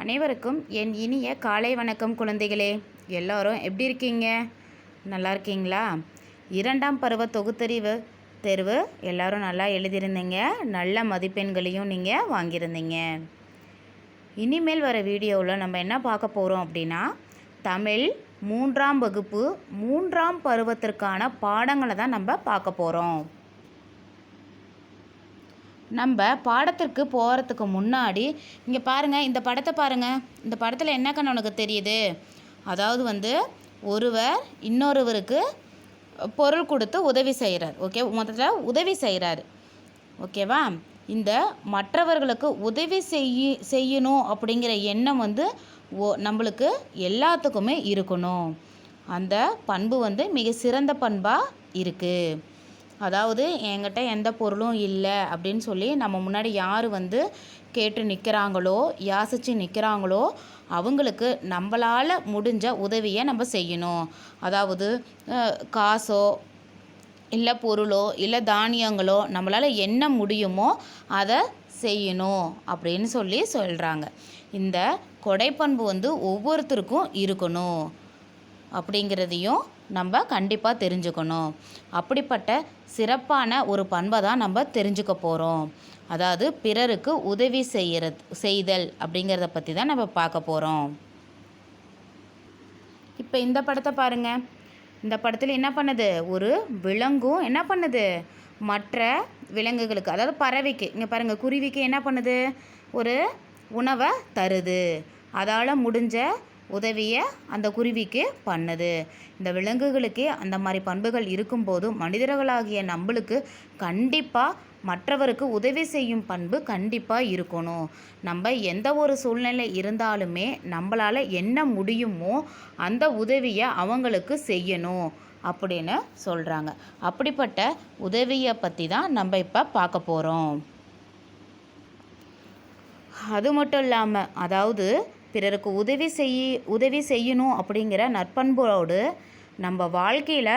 அனைவருக்கும் என் இனிய காலை வணக்கம் குழந்தைகளே. எல்லோரும் எப்படி இருக்கீங்க? நல்லா இருக்கீங்களா? இரண்டாம் பருவ தொகுத்தறிவு தேர்வு எல்லோரும் நல்லா எழுதியிருந்தீங்க. நல்ல மதிப்பெண்களையும் நீங்கள் வாங்கியிருந்தீங்க. இனிமேல் வர வீடியோவில் நம்ம என்ன பார்க்க போகிறோம் அப்படின்னா தமிழ் மூன்றாம் வகுப்பு மூன்றாம் பருவத்திற்கான பாடங்களை தான் நம்ம பார்க்க போகிறோம் நம்ம பாடத்திற்கு போகிறதுக்கு முன்னாடி இங்கே பாருங்கள் இந்த படத்தை பாருங்கள் இந்த படத்தில் என்ன கண்ணு உனக்கு தெரியுது? அதாவது வந்து ஒருவர் இன்னொருவருக்கு பொருள் கொடுத்து உதவி செய்கிறார். ஓகே முதல்ல உதவி செய்கிறாரு. ஓகேவா? இந்த மற்றவர்களுக்கு உதவி செய்ய செய்யணும் அப்படிங்கிற எண்ணம் வந்து ஓ நம்மளுக்கு எல்லாத்துக்குமே இருக்கணும். அந்த பண்பு வந்து மிக சிறந்த பண்பாக இருக்குது அதாவது என்கிட்ட எந்த பொருளும் இல்லை அப்படின்னு சொல்லி நம்ம முன்னாடி யார் வந்து கேட்டு நிற்கிறாங்களோ யாசித்து நிற்கிறாங்களோ அவங்களுக்கு நம்மளால் முடிஞ்ச உதவியை நம்ம செய்யணும். அதாவது காசோ இல்லை பொருளோ இல்லை தானியங்களோ நம்மளால் என்ன முடியுமோ அதை செய்யணும் அப்படின்னு சொல்லி சொல்கிறாங்க இந்த கொடைப்பண்பு வந்து ஒவ்வொருத்தருக்கும் இருக்கணும். அப்படிங்கிறதையும் நம்ம கண்டிப்பாக தெரிஞ்சுக்கணும். அப்படிப்பட்ட சிறப்பான ஒரு பண்பை தான் நம்ம தெரிஞ்சுக்க போகிறோம் அதாவது பிறருக்கு உதவி செய்கிறது செய்தல் அப்படிங்கிறத பற்றி தான் நம்ம பார்க்க போகிறோம் இப்போ இந்த படத்தை பாருங்க. இந்த படத்தில் என்ன பண்ணுது? ஒரு விலங்கும் என்ன பண்ணுது? மற்ற விலங்குகளுக்கு அதாவது பறவைக்கு இங்கே பாருங்கள் குருவிக்கு என்ன பண்ணுது? ஒரு உணவை தருது. அதால் முடிஞ்ச உதவியை அந்த குருவிக்கு பண்ணுது. இந்த விலங்குகளுக்கே அந்த மாதிரி பண்புகள் இருக்கும்போது மனிதர்களாகிய நம்மளுக்கு கண்டிப்பாக மற்றவருக்கு உதவி செய்யும் பண்பு கண்டிப்பாக இருக்கணும். நம்ம எந்த ஒரு சூழ்நிலை இருந்தாலுமே நம்மளால் என்ன முடியுமோ அந்த உதவியை அவங்களுக்கு செய்யணும் அப்படின்னு சொல்கிறாங்க அப்படிப்பட்ட உதவியை பற்றி தான் நம்ம இப்போ பார்க்க போகிறோம் அது மட்டும் இல்லாமல் அதாவது பிறருக்கு உதவி செய்ய உதவி செய்யணும் அப்படிங்கிற நற்பண்போடு நம்ம வாழ்க்கையில்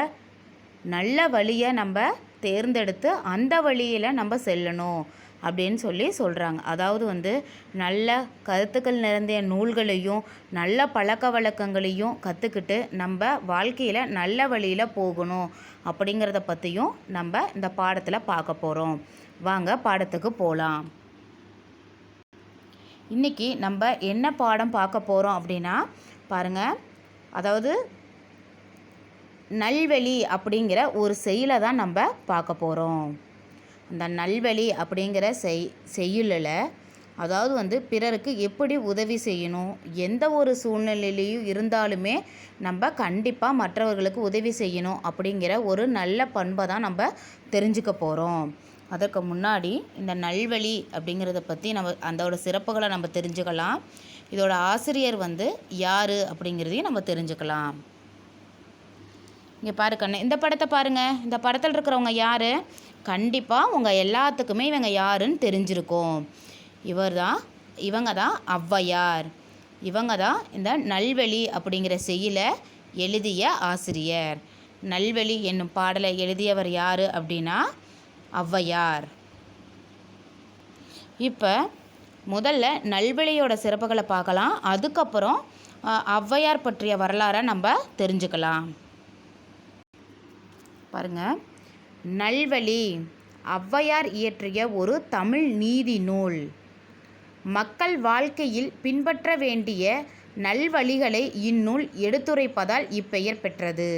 நல்ல வழியை நம்ம தேர்ந்தெடுத்து அந்த வழியில் நம்ம செல்லணும் அப்படின்னு சொல்லி சொல்கிறாங்க அதாவது வந்து நல்ல கருத்துக்கள் நிறைந்த நூல்களையும் நல்ல பழக்க வழக்கங்களையும் கற்றுக்கிட்டு நம்ம வாழ்க்கையில் நல்ல வழியில் போகணும் அப்படிங்கிறத பற்றியும் நம்ம இந்த பாடத்தில் பார்க்க போகிறோம் வாங்க பாடத்துக்கு போகலாம் இன்றைக்கி நம்ம என்ன பாடம் பார்க்க போகிறோம் அப்படின்னா பாருங்கள் அதாவது நல்வழி அப்படிங்கிற ஒரு செயலை தான் நம்ம பார்க்க போகிறோம் அந்த நல்வழி அப்படிங்கிற செய் செய்யுளில் அதாவது வந்து பிறருக்கு எப்படி உதவி செய்யணும் எந்த ஒரு சூழ்நிலையிலையும் இருந்தாலுமே நம்ம கண்டிப்பாக மற்றவர்களுக்கு உதவி செய்யணும் அப்படிங்கிற ஒரு நல்ல பண்பை தான் நம்ம தெரிஞ்சுக்க போகிறோம் அதற்கு முன்னாடி இந்த நல்வழி அப்படிங்கிறத பற்றி நம்ம அதோட சிறப்புகளை நம்ம தெரிஞ்சுக்கலாம். இதோட ஆசிரியர் வந்து யார் அப்படிங்கிறதையும் நம்ம தெரிஞ்சுக்கலாம். இங்கே பாரு கண்ணு. இந்த படத்தை பாருங்கள் இந்த படத்தில் இருக்கிறவங்க யார்? கண்டிப்பாக உங்கள் எல்லாத்துக்குமே இவங்க யாருன்னு தெரிஞ்சிருக்கும். இவர் தான் இவங்க தான் ஔவையார். இவங்க தான் இந்த நல்வழி அப்படிங்கிற செய்யில எழுதிய ஆசிரியர். நல்வழி என்னும் பாடலை எழுதியவர் யார் அப்படின்னா ஔவையார். இப்போ முதல்ல நல்வழியோட சிறப்புகளை பார்க்கலாம். அதுக்கப்புறம் ஔவையார் பற்றிய வரலாறை நம்ம தெரிஞ்சுக்கலாம். பாருங்க. நல்வழி ஔவையார் இயற்றிய ஒரு தமிழ் நீதி நூல். மக்கள் வாழ்க்கையில் பின்பற்ற வேண்டிய நல்வழிகளை இந்நூல் எடுத்துரைப்பதால் இப்பெயர் பெற்றது.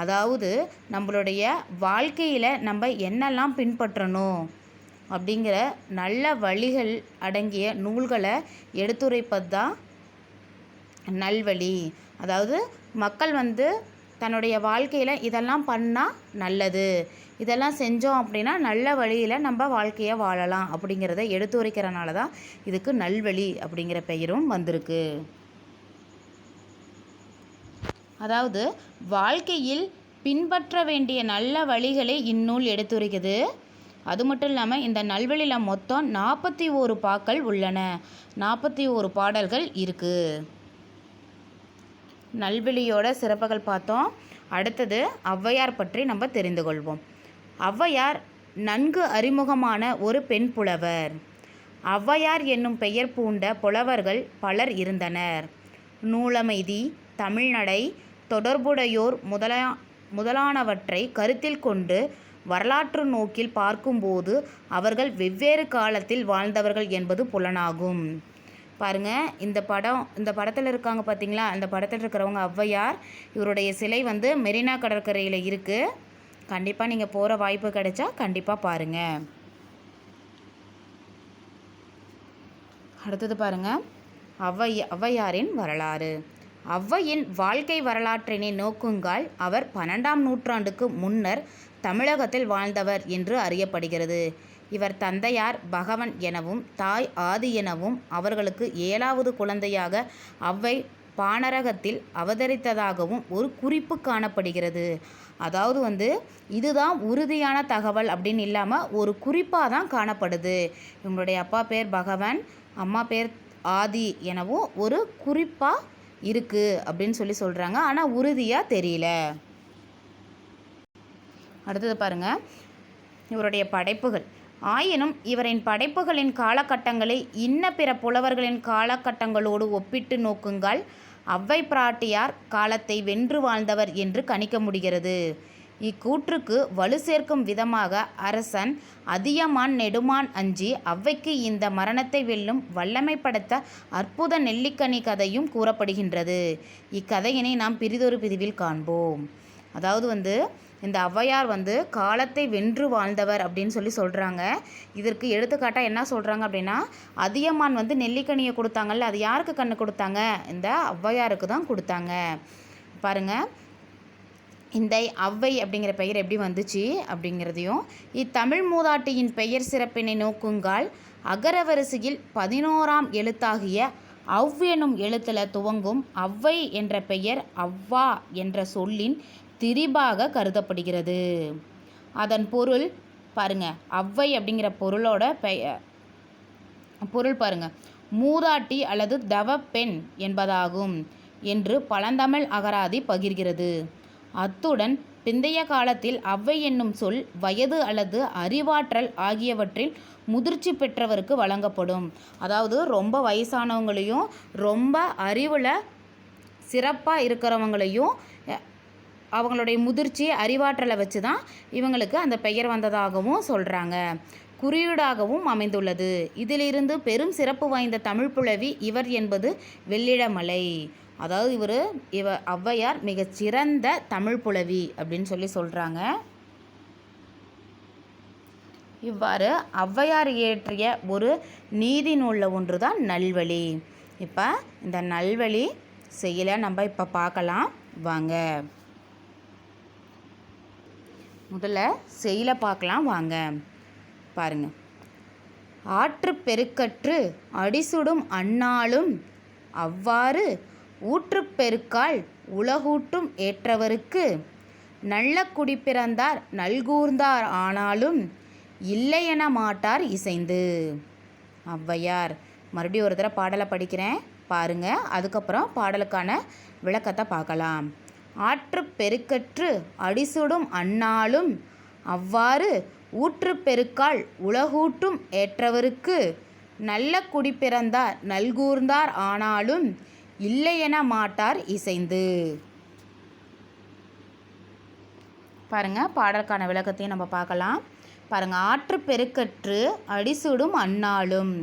அதாவது நம்மளுடைய வாழ்க்கையில் நம்ம என்னெல்லாம் பின்பற்றணும் அப்படிங்கிற நல்ல வழிகள் அடங்கிய நூல்களை எடுத்துரைப்பது தான் நல்வழி. அதாவது மக்கள் வந்து தன்னுடைய வாழ்க்கையில் இதெல்லாம் பண்ணால் நல்லது. இதெல்லாம் செஞ்சோம் அப்படின்னா நல்ல வழியில் நம்ம வாழ்க்கையை வாழலாம் அப்படிங்கிறத எடுத்துரைக்கிறனால தான் இதுக்கு நல்வழி அப்படிங்கிற பெயரும் வந்திருக்கு. அதாவது வாழ்க்கையில் பின்பற்ற வேண்டிய நல்ல வழிகளை இந்நூல் எடுத்துரைக்குது. அது மட்டும் இல்லாமல் இந்த நல்வழியில் மொத்தம் நாற்பத்தி ஓரு பாக்கள் உள்ளன. நாற்பத்தி ஓரு பாடல்கள் இருக்குது நல்வழியோட சிறப்புகள் பார்த்தோம். அடுத்தது ஔவையார் பற்றி நம்ம தெரிந்து கொள்வோம். ஔவையார் நன்கு அறிமுகமான ஒரு பெண் புலவர். ஔவையார் என்னும் பெயர் பூண்ட புலவர்கள் பலர் இருந்தனர். நூலமைதி தமிழ்நடை தொடர்புடையோர் முதலா முதலானவற்றை கருத்தில் கொண்டு வரலாற்று நோக்கில் பார்க்கும்போது அவர்கள் வெவ்வேறு காலத்தில் வாழ்ந்தவர்கள் என்பது புலனாகும். பாருங்க இந்த படம் இந்த படத்தில் இருக்காங்க பார்த்தீங்களா அந்த படத்தில் இருக்கிறவங்க ஔவையார் இவருடைய சிலை வந்து மெரினா கடற்கரையில் இருக்குது கண்டிப்பாக நீங்கள் போகிற வாய்ப்பு கிடைச்சா கண்டிப்பாக பாருங்கள் அடுத்தது பாருங்கள் ஔவை ஔவையாரின் வரலாறு. ஔவையின் வாழ்க்கை வரலாற்றினை நோக்குங்கால் அவர் பன்னெண்டாம் நூற்றாண்டுக்கு முன்னர் தமிழகத்தில் வாழ்ந்தவர் என்று அறியப்படுகிறது. இவர் தந்தையார் பகவன் எனவும் தாய் ஆதி எனவும் அவர்களுக்கு ஏழாவது குழந்தையாக ஔவை பாணரகத்தில் அவதரித்ததாகவும் ஒரு குறிப்பு காணப்படுகிறது. அதாவது வந்து இதுதான் உறுதியான தகவல் அப்படின்னு இல்லாமல் ஒரு குறிப்பாக தான் காணப்படுது. இவங்களுடைய அப்பா பேர் பகவன் அம்மா பேர் ஆதி எனவும் ஒரு குறிப்பாக இருக்குது அப்படின்னு சொல்லி சொல்கிறாங்க ஆனால் உறுதியாக தெரியல. அடுத்தது பாருங்க. இவருடைய படைப்புகள். ஆயினும் இவரின் படைப்புகளின் காலகட்டங்களை இன்ன பிற புலவர்களின் காலகட்டங்களோடு ஒப்பிட்டு நோக்குங்கள். அவ்வை பிராட்டியார் காலத்தை வென்று வாழ்ந்தவர் என்று கணிக்க முடிகிறது. இக்கூற்றுக்கு வலு சேர்க்கும் விதமாக அரசன் அதியமான் நெடுமான் அஞ்சி ஔவைக்கு இந்த மரணத்தை வெல்லும் வல்லமை படைத்த அற்புத நெல்லிக்கனி கதையும் கூறப்படுகின்றது. இக்கதையினை நாம் பிரிதொரு பிரிவில் காண்போம். அதாவது வந்து இந்த ஔவையார் வந்து காலத்தை வென்று வாழ்ந்தவர் அப்படின்னு சொல்லி சொல்கிறாங்க இதற்கு எடுத்துக்காட்டாக என்ன சொல்கிறாங்க அப்படின்னா அதியமான் வந்து நெல்லிக்கனியை கொடுத்தாங்கல்ல அது யாருக்கு கண்ணு கொடுத்தாங்க? இந்த ஔவையாருக்கு தான் கொடுத்தாங்க. பாருங்கள் இந்த ஔவை அப்படிங்கிற பெயர் எப்படி வந்துச்சு அப்படிங்கிறதையும் இத்தமிழ் மூதாட்டியின் பெயர் சிறப்பினை நோக்குங்கால் அகரவரிசையில் பதினோராம் எழுத்தாகிய அவ் எனும் எழுத்தில் துவங்கும் ஔவை என்ற பெயர் அவ்வா என்ற சொல்லின் திரிபாக கருதப்படுகிறது. அதன் பொருள் பாருங்க அவ்வை அப்படிங்கிற பொருளோட பெயர் பொருள் பாருங்க மூதாட்டி அல்லது தவ பெண் என்பதாகும் என்று பழந்தமிழ் அகராதி பகிர்கிறது. அத்துடன் பிந்தைய காலத்தில் ஔவை என்னும் சொல் வயது அல்லது அறிவாற்றல் ஆகியவற்றில் முதிர்ச்சி பெற்றவருக்கு வழங்கப்படும். அதாவது ரொம்ப வயசானவங்களையும் ரொம்ப அறிவில் சிறப்பாக இருக்கிறவங்களையும் அவங்களுடைய முதிர்ச்சி அறிவாற்றலை வச்சு தான் இவங்களுக்கு அந்த பெயர் வந்ததாகவும் சொல்கிறாங்க குறியீடாகவும் அமைந்துள்ளது. இதிலிருந்து பெரும் சிறப்பு வாய்ந்த தமிழ் புலவி இவர் என்பது வெள்ளிடமலை. அதாவது இவர் இவ ஔவையார் மிகச்சிறந்த தமிழ் புலவி அப்படின்னு சொல்லி சொல்கிறாங்க இவ்வாறு ஔவையார் இயற்றிய ஒரு நீதி நூலில் ஒன்று தான் நல்வழி. இப்போ இந்த நல்வழி செயலை நம்ம இப்போ பார்க்கலாம். வாங்க. முதல்ல செயலை பார்க்கலாம் வாங்க. பாருங்க. ஆற்று பெருக்கற்று அடிசுடும் அந்நாளும் அவ்வாறு ஊற்றுப் பெருக்கால் உலகூட்டும் ஏற்றவருக்கு. நல்ல குடிப்பிறந்தார் நல்கூர்ந்தார் ஆனாலும் இல்லையென மாட்டார் இசைந்து. ஔவையார் மறுபடியும் ஒரு தடவை பாடலை படிக்கிறேன். பாருங்க அதுக்கப்புறம் பாடலுக்கான விளக்கத்தை பார்க்கலாம். ஆற்று பெருக்கற்று அடிசுடும் அன்னாலும் அவ்வாறு ஊற்று பெருக்கால் உலகூட்டும் ஏற்றவருக்கு நல்ல குடிப்பிறந்தார் நல்கூர்ந்தார் ஆனாலும் இல்லையென மாட்டார் இசைந்து. பாருங்கள் பாடலுக்கான விளக்கத்தையும் நம்ம பார்க்கலாம். பாருங்கள் ஆற்று பெருக்கற்று அடிசுடும் அந்நாளும்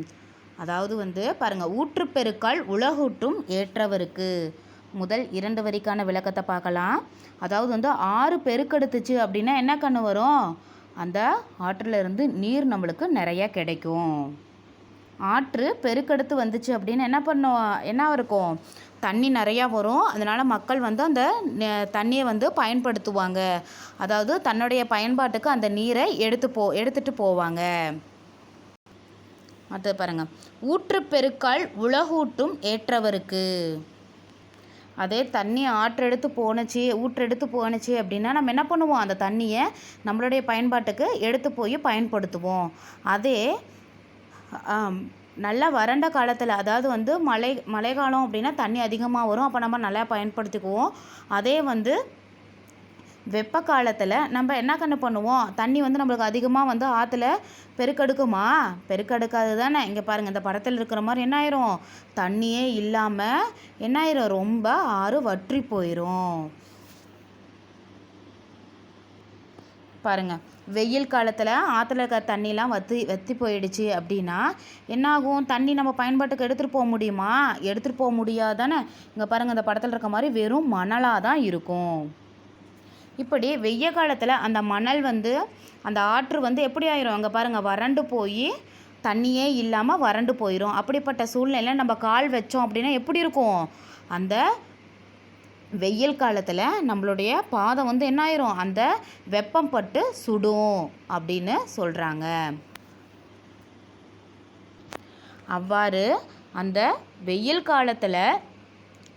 அதாவது வந்து பாருங்கள் ஊற்றுப்பெருக்கால் உலகூட்டும் ஏற்றவருக்கு. முதல் இரண்டு வரிக்கான விளக்கத்தை பார்க்கலாம். அதாவது வந்து ஆறு பெருக்கெடுத்துச்சு அப்படின்னா என்ன கண்ணு வரும்? அந்த ஆற்றுல இருந்து நீர் நம்மளுக்கு நிறைய கிடைக்கும். ஆற்று பெருக்கெடுத்து வந்துச்சு அப்படின்னு என்ன பண்ணும் என்ன இருக்கும்? தண்ணி நிறையா வரும். அதனால் மக்கள் வந்து அந்த தண்ணியை வந்து பயன்படுத்துவாங்க. அதாவது தன்னுடைய பயன்பாட்டுக்கு அந்த நீரை எடுத்து போ எடுத்துகிட்டு போவாங்க. அடுத்தது பாருங்க. ஊற்று பெருக்கால் உலகூட்டும் ஏற்றவருக்கு. அதே தண்ணி ஆற்றெடுத்து போணுச்சு ஊற்றெடுத்து போணுச்சு அப்படின்னா நம்ம என்ன பண்ணுவோம்? அந்த தண்ணியை நம்மளுடைய பயன்பாட்டுக்கு எடுத்து போய் பயன்படுத்துவோம். அதே நல்லா வறண்ட காலத்தில் அதாவது வந்து மழை மழைக்காலம் அப்படின்னா தண்ணி அதிகமாக வரும். அப்போ நம்ம நல்லா பயன்படுத்திக்குவோம். அதே வந்து வெப்ப காலத்தில் நம்ம என்ன கண்ணு பண்ணுவோம்? தண்ணி வந்து நம்மளுக்கு அதிகமாக வந்து ஆற்றுல பெருக்கெடுக்குமா? பெருக்கெடுக்காது தானே இங்கே பாருங்கள் இந்த படத்தில் இருக்கிற மாதிரி என்ன ஆயிரும்? தண்ணியே இல்லாமல் என்ன ஆயிரும்? ரொம்ப ஆறு வற்றி போயிடும் பாருங்கள் வெயில் காலத்தில் ஆற்றுல இருக்கிற தண்ணிலாம் வற்றி வற்றி போயிடுச்சு அப்படின்னா என்னாகும்? தண்ணி நம்ம பயன்பாட்டுக்கு எடுத்துகிட்டு போக முடியுமா? எடுத்துகிட்டு போக முடியாதானே? இங்கே பாருங்கள் இந்த படத்தில் இருக்க மாதிரி வெறும் மணலாக தான் இருக்கும். இப்படி வெய்ய காலத்தில் அந்த மணல் வந்து அந்த ஆற்று வந்து எப்படி ஆயிரும்? அங்கே பாருங்கள் வறண்டு போய் தண்ணியே இல்லாமல் வறண்டு போயிடும் அப்படிப்பட்ட சூழ்நிலையில் நம்ம கால் வச்சோம் அப்படின்னா எப்படி இருக்கும்? அந்த வெயில் காலத்தில் நம்மளுடைய பாதம் வந்து என்ன ஆயிரும் அந்த வெப்பம் பட்டு சுடும் அப்படின்னு சொல்கிறாங்க அவ்வாறு அந்த வெயில் காலத்தில்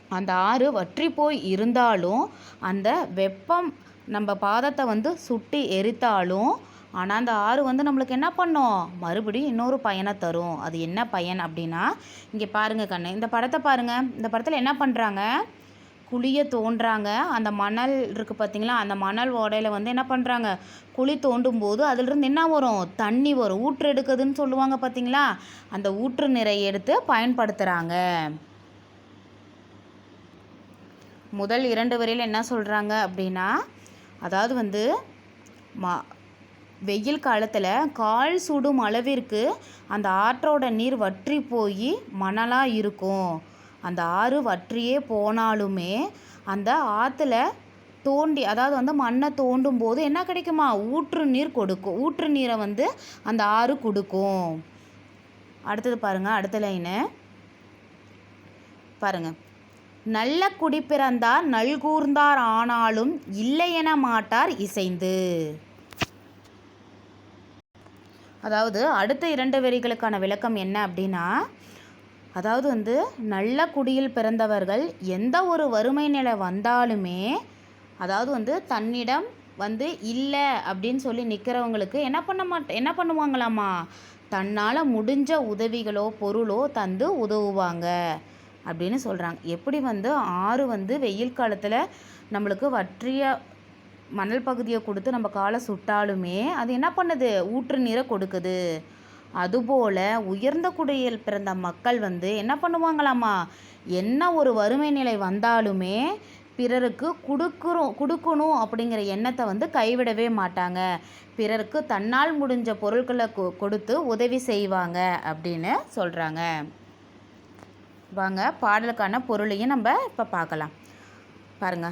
அந்த ஆறு வற்றி போய் இருந்தாலும் அந்த வெப்பம் நம்ம பாதத்தை வந்து சுட்டி எரித்தாலும் ஆனால் அந்த ஆறு வந்து நம்மளுக்கு என்ன பண்ணும்? மறுபடியும் இன்னொரு பயனை தரும். அது என்ன பயன் அப்படின்னா இங்கே பாருங்கள் கண்ணு. இந்த படத்தை பாருங்கள் இந்த படத்தில் என்ன பண்ணுறாங்க குழிய தோண்டுறாங்க அந்த மணல் இருக்குது பார்த்தீங்களா அந்த மணல் ஓடையில் வந்து என்ன பண்ணுறாங்க குழி தோண்டும் போது அதிலிருந்து என்ன வரும்? தண்ணி வரும். ஊற்று எடுக்குதுன்னு சொல்லுவாங்க பார்த்தீங்களா அந்த ஊற்று நிறை எடுத்து பயன்படுத்துகிறாங்க முதல் இரண்டு வரையில் என்ன சொல்கிறாங்க அப்படின்னா அதாவது வந்து மா வெயில் காலத்தில் கால் சுடும் அளவிற்கு அந்த ஆற்றோட நீர் வற்றி போய் மணலாக இருக்கும். அந்த ஆறு வற்றியே போனாலுமே அந்த ஆற்றுல தோண்டி அதாவது வந்து மண்ணை தோண்டும் போது என்ன கிடைக்குமா? ஊற்று நீர் கொடுக்கும் ஊற்று நீரை வந்து அந்த ஆறு கொடுக்கும். அடுத்தது பாருங்கள் அடுத்த லைனு பாருங்கள் நல்ல குடி பிறந்தார் நல்கூர்ந்தார் ஆனாலும் இல்லையென மாட்டார் இசைந்து. அதாவது அடுத்த இரண்டு வரிகளுக்கான விளக்கம் என்ன அப்படின்னா அதாவது வந்து நல்ல குடியில் பிறந்தவர்கள் எந்த ஒரு வறுமை நிலை வந்தாலுமே அதாவது வந்து தன்னிடம் வந்து இல்லை அப்படின்னு சொல்லி நிற்கிறவங்களுக்கு என்ன பண்ண மாட்ட என்ன பண்ணுவாங்களாமா தன்னால் முடிஞ்ச உதவிகளோ பொருளோ தந்து உதவுவாங்க அப்படின்னு சொல்கிறாங்க எப்படி வந்து ஆறு வந்து வெயில் காலத்தில் நம்மளுக்கு வற்றிய மணல் பகுதியை கொடுத்து நம்ம காலை சுட்டாலுமே அது என்ன பண்ணுது? ஊற்று நீரை கொடுக்குது. அதுபோல் உயர்ந்த குடியில் பிறந்த மக்கள் வந்து என்ன பண்ணுவாங்களாமா என்ன ஒரு வறுமை நிலை வந்தாலுமே பிறருக்கு கொடுக்குறோம் கொடுக்கணும் அப்படிங்கிற எண்ணத்தை வந்து கைவிடவே மாட்டாங்க. பிறருக்கு தன்னால் முடிஞ்ச பொருட்களை கொ கொடுத்து உதவி செய்வாங்க அப்படின்னு சொல்கிறாங்க வாங்க பாடலுக்கான பொருளையும் நம்ம இப்போ பார்க்கலாம். பாருங்க.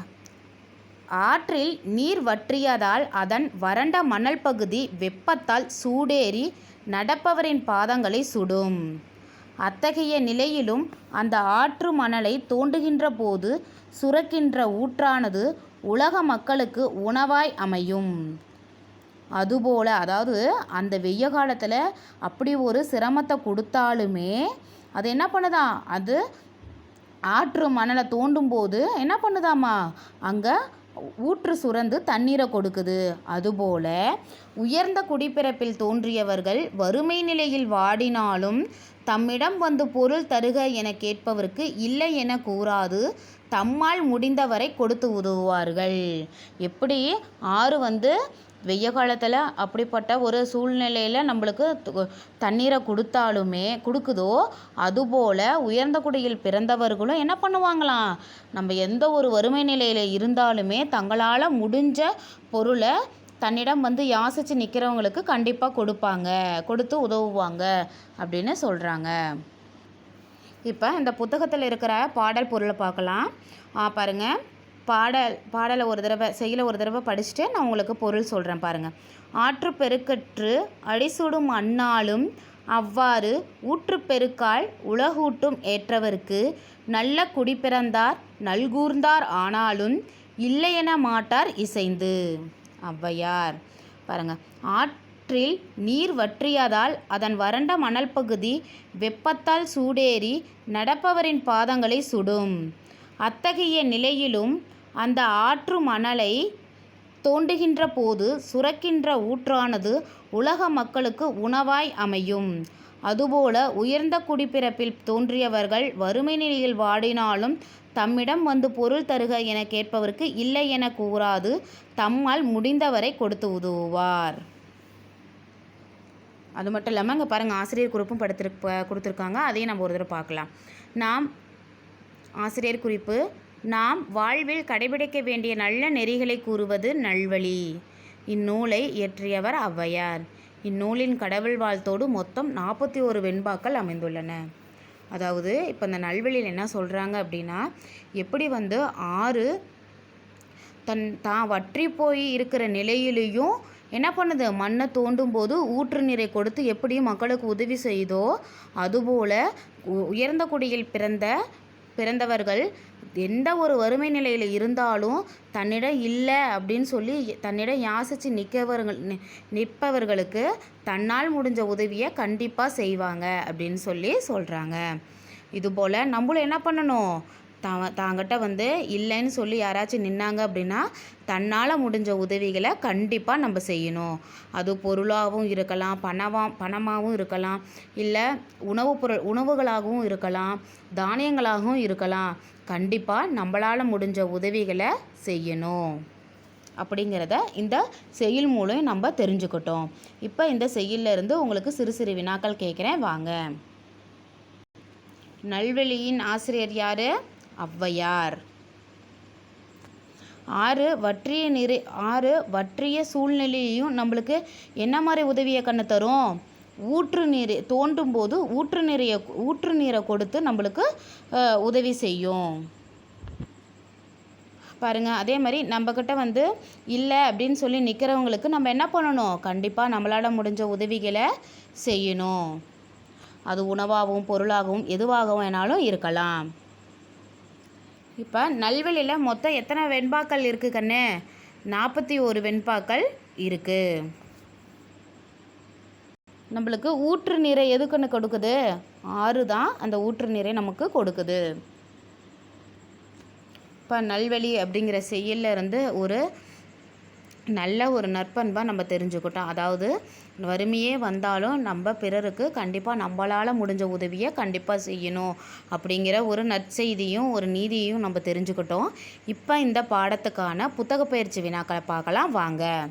ஆற்றில் நீர் வற்றியதால் அதன் வறண்ட மணல் பகுதி வெப்பத்தால் சூடேறி நடப்பவரின் பாதங்களை சுடும். அத்தகைய நிலையிலும் அந்த ஆற்று மணலை தோண்டுகின்ற போது சுரக்கின்ற ஊற்றானது உலக மக்களுக்கு உணவாய் அமையும். அதுபோல அதாவது அந்த வெய்ய காலத்தில் அப்படி ஒரு சிரமத்தை கொடுத்தாலுமே அது என்ன பண்ணுதான் அது ஆற்று மணலை தோண்டும் போது என்ன பண்ணுதாம்மா அங்கே ஊற்று சுரந்து தண்ணீரை கொடுக்குது. அதுபோல உயர்ந்த குடிப்பிறப்பில் தோன்றியவர்கள் வறுமை நிலையில் வாடினாலும் தம்மிடம் வந்து பொருள் தருக என கேட்பவருக்கு இல்லை என கூறாது. தம்மால் முடிந்தவரை கொடுத்து உதவுவார்கள். எப்படி? ஆறு வந்து வெய்ய காலத்தில் அப்படிப்பட்ட ஒரு சூழ்நிலையில் நம்மளுக்கு தண்ணீரை கொடுத்தாலுமே கொடுக்குதோ அதுபோல் உயர்ந்த குடியில் பிறந்தவர்களும் என்ன பண்ணுவாங்களாம்? நம்ம எந்த ஒரு வறுமை நிலையில் இருந்தாலுமே தங்களால் முடிஞ்ச பொருளை தன்னிடம் வந்து யாசித்து நிற்கிறவங்களுக்கு கண்டிப்பாக கொடுப்பாங்க. கொடுத்து உதவுவாங்க அப்படின்னு சொல்கிறாங்க இப்போ இந்த புத்தகத்தில் இருக்கிற பாடல் பொருளை பார்க்கலாம். பாருங்கள் பாடல் பாடலை ஒரு தடவை செய்யலை ஒரு தடவை படிச்சுட்டு நான் உங்களுக்கு பொருள் சொல்கிறேன் பாருங்கள் ஆற்று பெருக்கற்று அடிசுடும் அன்னாலும் அவ்வாறு ஊற்றுப் பெருக்கால் உலகூட்டும் ஏற்றவர்க்கு நல்ல குடிப்பிறந்தார் நல்கூர்ந்தார் ஆனாலும் இல்லையென மாட்டார் இசைந்து. ஔவையார். பாருங்கள் ஆற்றில் நீர் வற்றியதால் அதன் வறண்ட மணல் பகுதி வெப்பத்தால் சூடேறி நடப்பவரின் பாதங்களை சுடும். அத்தகைய நிலையிலும் அந்த ஆற்று மணலை தோண்டுகின்ற போது சுரக்கின்ற ஊற்றானது உலக மக்களுக்கு உணவாய் அமையும். அதுபோல உயர்ந்த குடிப்பிறப்பில் தோன்றியவர்கள் வறுமை நிலையில் வாடினாலும் தம்மிடம் வந்து பொருள் தருக என கேட்பவருக்கு இல்லை என கூறாது. தம்மால் முடிந்தவரை கொடுத்து உதவுவார். அது மட்டும் இல்லாமல் அங்கே பாருங்கள் ஆசிரியர் குறிப்பும் படுத்திரு கொடுத்துருக்காங்க. அதையும் நம்ம ஒரு தடவை பார்க்கலாம். நாம் ஆசிரியர் குறிப்பு நாம் வாழ்வில் கடைபிடிக்க வேண்டிய நல்ல நெறிகளை கூறுவது நல்வழி. இந்நூலை இயற்றியவர் ஔவையார். இந்நூலின் கடவுள் வாழ்த்தோடு மொத்தம் நாற்பத்தி ஒரு வெண்பாக்கள் அமைந்துள்ளன. அதாவது இப்போ இந்த நல்வழியில் என்ன சொல்கிறாங்க அப்படின்னா எப்படி வந்து ஆறு தன் தான் வற்றி போய் இருக்கிற நிலையிலையும் என்ன பண்ணுது? மண்ணை தோண்டும் போது ஊற்று நீரை கொடுத்து எப்படி மக்களுக்கு உதவி செய்தோ அதுபோல் உ- உயர்ந்த குடியில் பிறந்த பிறந்தவர்கள் எந்த ஒரு வறுமை நிலையில் இருந்தாலும் தன்னிடம் இல்லை அப்படின்னு சொல்லி தன்னிடம் யாசித்து நிற்கவர்கள் நிற்பவர்களுக்கு தன்னால் முடிஞ்ச உதவியை கண்டிப்பாக செய்வாங்க அப்படின்னு சொல்லி சொல்கிறாங்க இதுபோல் நம்மளும் என்ன பண்ணணும்? தா தாங்கிட்ட வந்து இல்லைன்னு சொல்லி யாராச்சும் நின்னாங்க அப்படின்னா தன்னால் முடிஞ்ச உதவிகளை கண்டிப்பாக நம்ம செய்யணும். அது பொருளாகவும் இருக்கலாம் பணமாக பணமாகவும் இருக்கலாம். இல்லை உணவுப் பொருள் உணவுகளாகவும் இருக்கலாம் தானியங்களாகவும் இருக்கலாம். கண்டிப்பாக நம்மளால் முடிஞ்ச உதவிகளை செய்யணும். அப்படிங்கிறத இந்த செயல் மூலம் நம்ம தெரிஞ்சுக்கிட்டோம். இப்போ இந்த செயலிருந்து இருந்து உங்களுக்கு சிறு சிறு வினாக்கள் கேட்குறேன் வாங்க. நல்வெளியின் ஆசிரியர் யார்? ஔவையார். ஆறு வற்றிய நிறை ஆறு வற்றிய சூழ்நிலையையும் நம்மளுக்கு என்ன மாதிரி உதவியை கண்ணு தரும்? ஊற்று நீர் தோண்டும் போது ஊற்று நீரைய ஊற்று நீரை கொடுத்து நம்மளுக்கு உதவி செய்யும். பாருங்கள் அதே மாதிரி நம்மக்கிட்ட வந்து இல்லை அப்படின்னு சொல்லி நிற்கிறவங்களுக்கு நம்ம என்ன பண்ணணும்? கண்டிப்பாக நம்மளால் முடிஞ்ச உதவிகளை செய்யணும். அது உணவாகவும் பொருளாகவும் எதுவாகவும் வேணாலும் இருக்கலாம். இப்போ நல்வெளியில் மொத்தம் எத்தனை வெண்பாக்கள் இருக்குது கண்ணு? நாற்பத்தி ஒரு வெண்பாக்கள் இருக்குது நம்மளுக்கு ஊற்று நீரை எதுக்குன்னு கொடுக்குது? ஆறு தான் அந்த ஊற்று நீரை நமக்கு கொடுக்குது. இப்போ நல்வழி அப்படிங்கிற செய்யல்ல இருந்து ஒரு நல்ல ஒரு நற்பண்பாக நம்ம தெரிஞ்சுக்கிட்டோம். அதாவது வறுமையே வந்தாலும் நம்ம பிறருக்கு கண்டிப்பாக நம்மளால் முடிஞ்ச உதவியை கண்டிப்பாக செய்யணும் அப்படிங்கிற ஒரு நற்செய்தியும் ஒரு நீதியையும் நம்ம தெரிஞ்சுக்கிட்டோம். இப்போ இந்த பாடத்துக்கான புத்தக பயிற்சி வினாக்களை பார்க்கலாம். வாங்க.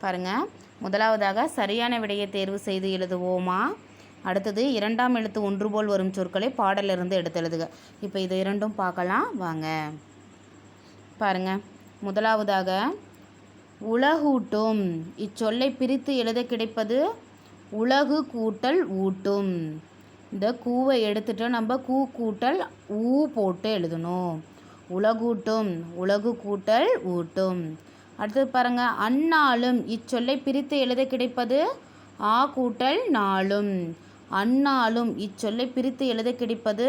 பாருங்க. முதலாவதாக சரியான விடையை தேர்வு செய்து எழுதுவோமா? அடுத்தது இரண்டாம் எழுத்து ஒன்று போல் வரும் சொற்களை பாடலிருந்து எடுத்து எழுதுக. இப்போ இது இரண்டும் பார்க்கலாம். வாங்க. பாருங்க. முதலாவதாக உலகூட்டும். இச்சொல்லை பிரித்து எழுத கிடைப்பது உலகு கூட்டல் ஊட்டும். இந்த கூவை எடுத்துட்டு நம்ம கூ கூட்டல் ஊ போட்டு எழுதணும். உலகூட்டும் உலகு கூட்டல் ஊட்டும். அடுத்தது பாருங்க அந்நாளும் இச்சொல்லை பிரித்து எழுத கிடைப்பது ஆ கூட்டல் நாளும். அந்நாளும் இச்சொல்லை பிரித்து எழுத கிடைப்பது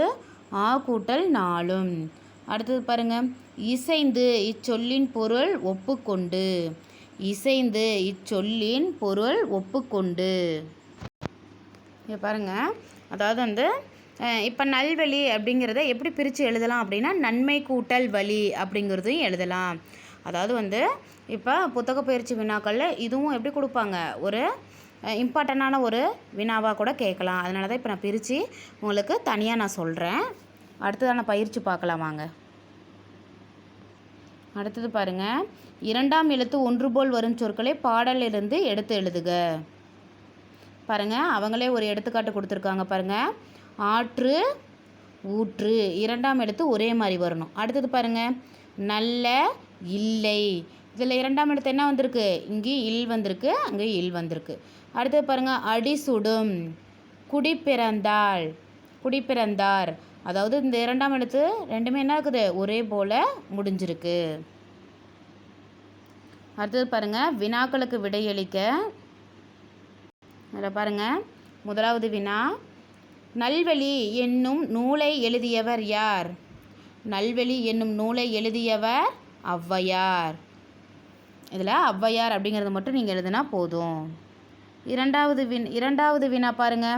ஆ கூட்டல் நாளும். அடுத்தது பாருங்கள் இசைந்து இச்சொல்லின் பொருள் ஒப்புக்கொண்டு. இசைந்து இச்சொல்லின் பொருள் ஒப்புக்கொண்டு. இங்கே பாருங்கள் அதாவது வந்து இப்போ நல்வழி அப்படிங்கிறத எப்படி பிரித்து எழுதலாம் அப்படின்னா நன்மை கூட்டல் வழி அப்படிங்கிறதையும் எழுதலாம். அதாவது வந்து இப்போ புத்தக பயிற்சி வினாக்களில் இதுவும் எப்படி கொடுப்பாங்க? ஒரு இம்பார்ட்டண்டான ஒரு வினாவாக கூட கேட்கலாம். அதனால தான் இப்போ நான் பிரித்து உங்களுக்கு தனியாக நான் சொல்கிறேன் அடுத்ததான பயிற்சி பார்க்கலாம் வாங்க. அடுத்தது பாருங்க. இரண்டாம் எழுத்து ஒன்று போல் வரும் சொற்களை பாடலிலிருந்து எடுத்து எழுதுக. பாருங்க அவங்களே ஒரு எடுத்துக்காட்டு கொடுத்துருக்காங்க பாருங்க. ஆற்று ஊற்று இரண்டாம் எழுத்து ஒரே மாதிரி வரணும். அடுத்தது பாருங்க நல்ல இல்லை. இதில் இரண்டாம் எழுத்து என்ன வந்திருக்கு? இங்கே இல் வந்திருக்கு அங்கே இல் வந்திருக்கு. அடுத்தது பாருங்க அடி சுடும் குடிப்பிறந்தாள் குடிப்பிறந்தார். அதாவது இந்த இரண்டாம் எழுத்து ரெண்டுமே என்ன இருக்குது? ஒரே போல் முடிஞ்சிருக்கு. அடுத்தது பாருங்கள் வினாக்களுக்கு விடையளிக்க அதில் பாருங்கள் முதலாவது வினா. நல்வழி என்னும் நூலை எழுதியவர் யார்? நல்வழி என்னும் நூலை எழுதியவர் ஔவையார். இதில் ஔவையார் அப்படிங்கிறது மட்டும் நீங்கள் எழுதுனா போதும். இரண்டாவது வின் இரண்டாவது வினா பாருங்க.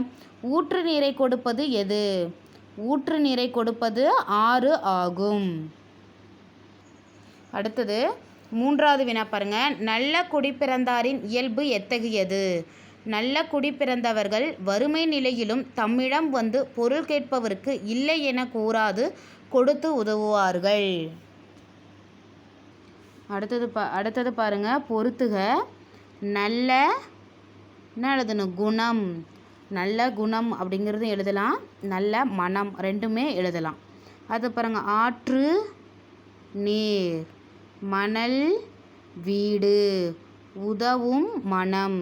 ஊற்று நீரை கொடுப்பது எது? ஊற்று நீரை கொடுப்பது ஆறு ஆகும். அடுத்தது மூன்றாவது வினா பாருங்க. நல்ல குடிப்பிறந்தாரின் இயல்பு எத்தகையது? நல்ல குடிப்பிறந்தவர்கள் வறுமை நிலையிலும் தம்மிடம் வந்து பொருள் கேட்பவருக்கு இல்லை என கூறாது கொடுத்து உதவுவார்கள். அடுத்தது பா அடுத்தது பாருங்கள் பொறுத்துக நல்ல என்ன எழுதணும்? குணம். நல்ல குணம் அப்படிங்கிறது எழுதலாம். நல்ல மனம் ரெண்டுமே எழுதலாம். அது பாருங்க ஆற்று நீர் மணல் வீடு உதவும் மனம்.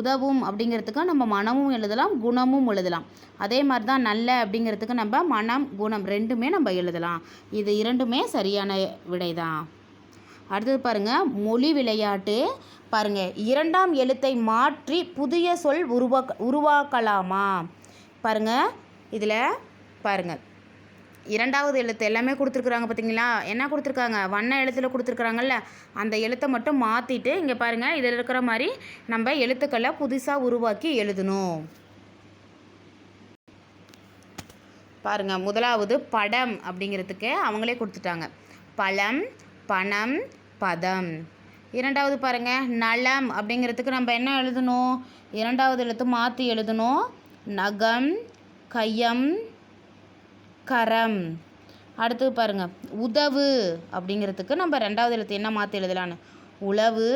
உதவும் அப்படிங்கிறதுக்கு நம்ம மனமும் எழுதலாம் குணமும் எழுதலாம். அதே மாதிரி தான் நல்ல அப்படிங்கிறதுக்கு நம்ம மனம் குணம் ரெண்டுமே நம்ம எழுதலாம். இது இரண்டுமே சரியான விடை தான் அடுத்தது பாருங்கள் மொழி விளையாட்டு. பாருங்க இரண்டாம் எழுத்தை மாற்றி புதிய சொல் உருவாக்க உருவாக்கலாமா? பாருங்கள் இதில் பாருங்கள் இரண்டாவது எழுத்து எல்லாமே கொடுத்துருக்குறாங்க பார்த்தீங்களா என்ன கொடுத்துருக்காங்க? வண்ண எழுத்தில் கொடுத்துருக்குறாங்கல்ல அந்த எழுத்தை மட்டும் மாற்றிட்டு இங்கே பாருங்கள் இதில் இருக்கிற மாதிரி நம்ம எழுத்துக்களை புதுசாக உருவாக்கி எழுதணும். பாருங்க முதலாவது படம் அப்படிங்கிறதுக்கு அவங்களே கொடுத்துட்டாங்க. பழம் பணம் பதம். இரண்டாவது பாருங்க நலம் அப்படிங்கிறதுக்கு நம்ம என்ன எழுதணும்? இரண்டாவது எழுத்து மாற்றி எழுதணும். நகம் கையம் கரம். அடுத்தது பாருங்க உதவு அப்படிங்கிறதுக்கு நம்ம ரெண்டாவது எழுத்து என்ன மாற்றி எழுதலான்னு உழவு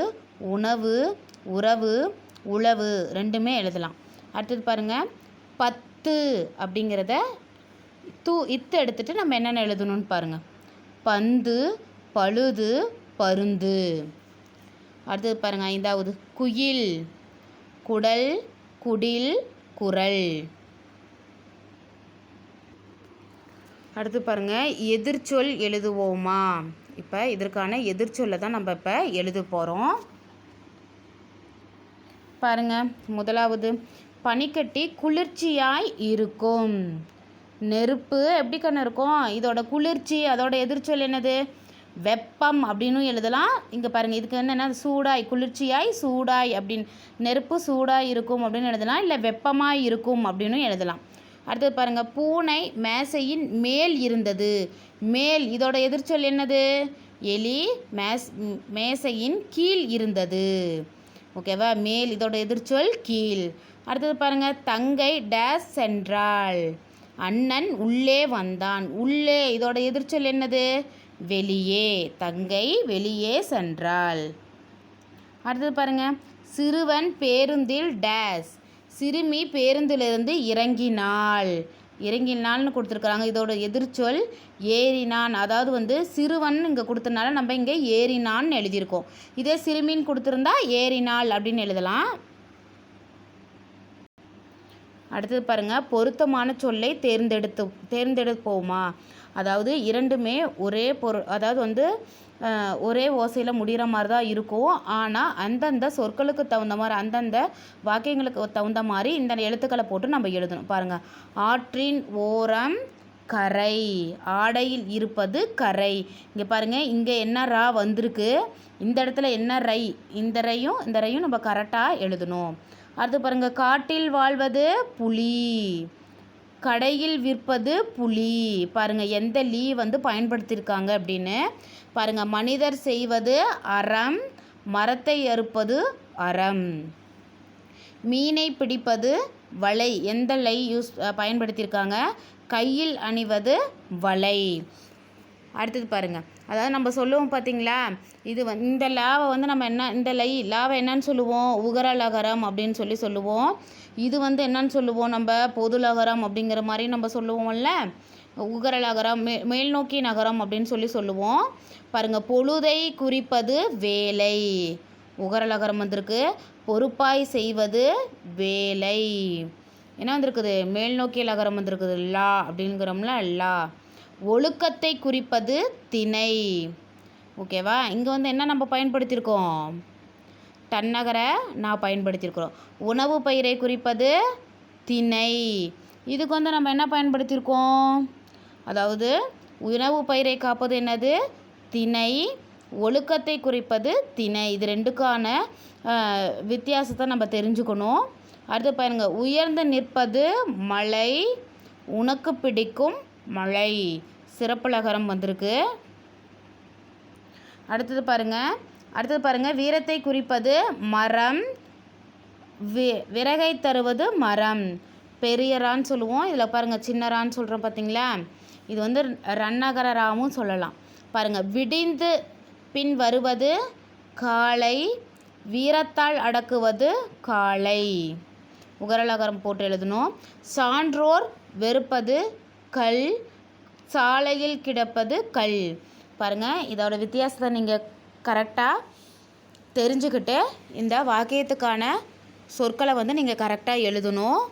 உணவு உறவு உழவு ரெண்டுமே எழுதலாம். அடுத்தது பாருங்க பத்து அப்படிங்கிறத தூ இத்து எடுத்துகிட்டு நம்ம என்னென்ன எழுதணும்னு பாருங்கள் பந்து பழுது பருந்து. அடுத்தது பாருங்க ஐந்தாவது. குயில் குடல் குடில் குரல். அடுத்து பாருங்க எதிர்ச்சொல் எழுதுவோமா? இப்போ இதற்கான எதிர்ச்சொல்லை தான் நம்ம இப்போ எழுத போகிறோம் பாருங்க முதலாவது. பனிக்கட்டி குளிர்ச்சியாய் இருக்கும். நெருப்பு எப்படி கண்ணு இருக்கும்? இதோட குளிர்ச்சி அதோட எதிர்ச்சொல் என்னது? வெப்பம் அப்படின்னு எழுதலாம். இங்கே பாருங்கள் இதுக்கு என்னென்னா சூடாய் குளிர்ச்சியாய் சூடாய் அப்படின்னு நெருப்பு சூடாய் இருக்கும் அப்படின்னு எழுதலாம். இல்லை வெப்பமாக இருக்கும் அப்படின்னு எழுதலாம். அடுத்தது பாருங்கள் பூனை மேசையின் மேல் இருந்தது. மேல் இதோட எதிர்ச்சொல் என்னது? எலி மேஸ் மேசையின் கீழ் இருந்தது. ஓகேவா மேல் இதோட எதிர்ச்சொல் கீழ். அடுத்தது பாருங்கள் தங்கை டேஸ் சென்றாள். அண்ணன் உள்ளே வந்தான். உள்ளே இதோட எதிர்ச்சொல் என்னது? வெளியே தங்கை வெளியே சென்றாள். அடுத்தது பாருங்க. சிறுவன் பேருந்தில் டேஸ். சிறுமி பேருந்திலிருந்து இறங்கினாள். இறங்கினாள்னு கொடுத்துருக்குறாங்க. இதோட எதிர்ச்சொல் ஏறினான். அதாவது வந்து சிறுவன் இங்கே கொடுத்தனால நம்ம இங்கே ஏறினான்னு எழுதியிருக்கோம். இதே சிறுமின்னு கொடுத்துருந்தா ஏறினாள் அப்படின்னு எழுதலாம். அடுத்தது பாருங்கள் பொருத்தமான சொல்லை தேர்ந்தெடுத்து தேர்ந்தெடுப்போமா? அதாவது இரண்டுமே ஒரே பொரு அதாவது வந்து ஒரே ஓசையில் முடிகிற மாதிரி தான் இருக்கும் ஆனால் அந்தந்த சொற்களுக்கு தகுந்த மாதிரி அந்தந்த வாக்கியங்களுக்கு தகுந்த மாதிரி இந்த எழுத்துக்களை போட்டு நம்ம எழுதணும். பாருங்கள் ஆற்றின் ஓரம் கரை ஆடையில் இருப்பது கரை. இங்கே பாருங்கள் இங்கே என்ன ரா வந்திருக்கு இந்த இடத்துல என்ன ரை இந்த ரையும் இந்த ரையும் நம்ம கரெக்டாக எழுதணும். அடுத்து பாருங்கள் காட்டில் வாழ்வது புலி கடையில் விற்பது புலி. பாருங்கள் எந்த லீ வந்து பயன்படுத்தியிருக்காங்க அப்படின்னு. பாருங்க மனிதர் செய்வது அறம் மரத்தை அறுப்பது அறம். மீனை பிடிப்பது வலை எந்த லை யூஸ் பயன்படுத்தியிருக்காங்க? கையில் அணிவது வலை. அடுத்தது பாருங்கள் அதாவது நம்ம சொல்லுவோம் பார்த்தீங்களா இது வந் இந்த லாவை வந்து நம்ம என்ன இந்த லை லாவை என்னன்னு சொல்லுவோம். உகரலகரம் அப்படின்னு சொல்லி சொல்லுவோம். இது வந்து என்னன்னு சொல்லுவோம் நம்ம? பொதுலகரம் அப்படிங்கிற மாதிரி நம்ம சொல்லுவோம்ல? உகரலகரம் மே மேல் நோக்கி நகரம் அப்படின்னு சொல்லி சொல்லுவோம். பாருங்கள் பொழுதை குறிப்பது வேலை. உகரலகரம் வந்திருக்கு. பொறுப்பாய் செய்வது வேலை. என்ன வந்திருக்குது? மேல் நோக்கிய லகரம் வந்திருக்குது. லா அப்படிங்கிறோம்ல? லா. ஒழுக்கத்தை குறிப்பது திணை. ஓகேவா? இங்கே வந்து என்ன நம்ம பயன்படுத்தியிருக்கோம்? தன்னகரை நான் பயன்படுத்தியிருக்கிறோம். உணவு பயிரை குறிப்பது திணை. இதுக்கு வந்து நம்ம என்ன பயன்படுத்தியிருக்கோம்? அதாவது உணவு பயிரை காப்பது என்னது? திணை. ஒழுக்கத்தை குறிப்பது திணை. இது ரெண்டுக்கான வித்தியாசத்தை நம்ம தெரிஞ்சுக்கணும். அடுத்து பாருங்க. உயர்ந்து நிற்பது மலை உனக்கு பிடிக்கும் மழை சிறப்புலகரம் வந்திருக்கு. அடுத்தது பாருங்கள் அடுத்தது பாருங்கள் வீரத்தை குறிப்பது மரம். வி விறகை தருவது மரம். பெரியரான்னு சொல்லுவோம். இதில் பாருங்கள் சின்னரான்னு சொல்கிறோம் பார்த்தீங்களா இது வந்து ரன்னகரராகவும் சொல்லலாம். பாருங்கள் விடிந்து பின் வருவது காளை வீரத்தால் அடக்குவது காளை உகரலகரம் போட்டு எழுதணும். சான்றோர் வெறுப்பது கல் சாலையில் கிடப்பது கல். பாருங்கள் இதோட வித்தியாசத்தை நீங்கள் கரெக்டாக தெரிஞ்சுக்கிட்டு இந்த வாக்கியத்துக்கான சொற்களை வந்து நீங்கள் கரெக்டாக எழுதணும்.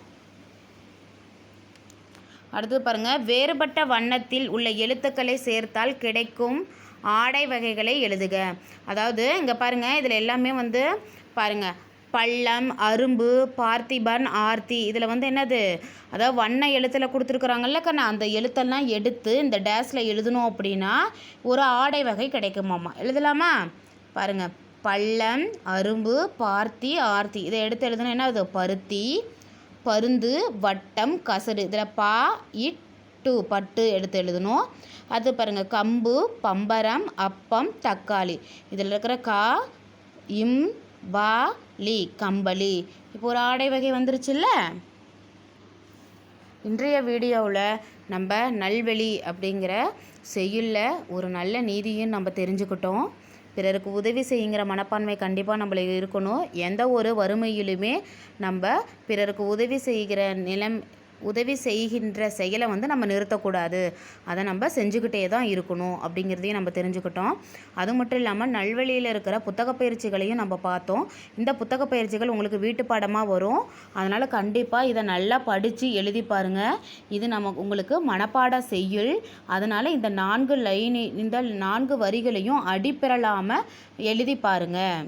அடுத்து பாருங்கள் வேறுபட்ட வண்ணத்தில் உள்ள எழுத்துக்களை சேர்த்தால் கிடைக்கும் ஆடை வகைகளை எழுதுக. அதாவது இங்கே பாருங்கள் இதில் எல்லாமே வந்து பாருங்கள் பள்ளம் அரும்பு பார்த்திபன் ஆர்த்தி. இதில் வந்து என்னது? அதாவது வண்ண எழுத்தில் கொடுத்துருக்குறாங்கல்ல கண்ணா அந்த எழுத்தெல்லாம் எடுத்து இந்த டேஸில் எழுதணும் அப்படின்னா ஒரு ஆடை வகை கிடைக்குமாம்மா எழுதலாமா? பாருங்கள் பள்ளம் அரும்பு பார்த்தி ஆர்த்தி. இதை எடுத்து எழுதணும் என்ன அது பருத்தி பருந்து வட்டம் கசடு. இதில் பா இட்டு பட்டு எடுத்து எழுதணும். அது பாருங்கள் கம்பு பம்பரம் அப்பம் தக்காளி. இதில் இருக்கிற கா இம் பா லி கம்பளி. இப்போ ஒரு ஆடை வகை வந்துருச்சுல்ல? இன்றைய வீடியோவில் நம்ம நல்வெளி அப்படிங்கிற செய்யுள்ள ஒரு நல்ல நீதியும் நம்ம தெரிஞ்சுக்கிட்டோம். பிறருக்கு உதவி செய்யுங்கிற மனப்பான்மை கண்டிப்பாக நம்மளுக்கு இருக்கணும். எந்த ஒரு வறுமையிலுமே நம்ம பிறருக்கு உதவி செய்கிற நிலம் உதவி செய்கின்ற செயலை வந்து நம்ம நிறுத்தக்கூடாது. அதை நம்ம செஞ்சுக்கிட்டே தான் இருக்கணும் அப்படிங்கிறதையும் நம்ம தெரிஞ்சுக்கிட்டோம். அது மட்டும் இல்லாமல் நல்வழியில் இருக்கிற புத்தக பயிற்சிகளையும் நம்ம பார்த்தோம். இந்த புத்தக பயிற்சிகள் உங்களுக்கு வீட்டு பாடமாக வரும். அதனால் கண்டிப்பாக இதை நல்லா படித்து எழுதி பாருங்கள் இது நம்ம உங்களுக்கு மனப்பாட செய்யுள். அதனால் இந்த நான்கு லைனி இந்த நான்கு வரிகளையும் அடிப்பிரலாமல் எழுதி பாருங்கள்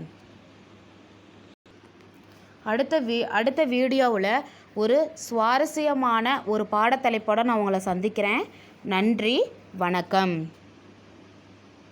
அடுத்த வீ அடுத்த வீடியோவில் ஒரு சுவாரஸ்யமான ஒரு பாடத்தலைப்போட நான் உங்களை சந்திக்கிறேன். நன்றி வணக்கம்.